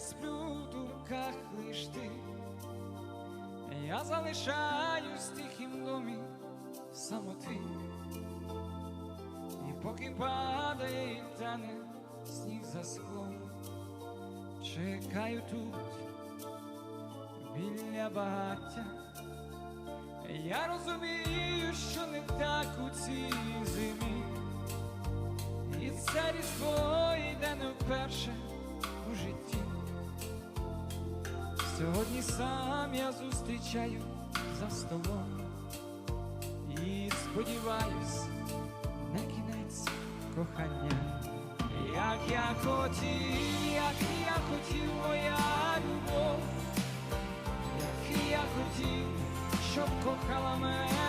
сплю в думках лиш ти. Я залишаюсь в тихім домі самоти. І поки падає і тане сніг за склом, чекаю тут біля багаття. Я розумію, що не так у цій Сьогодні сам я зустрічаю за столом і сподіваюсь на кінець кохання. Як я хотів, як я хотів, моя любов, як я хотів, щоб кохала мене.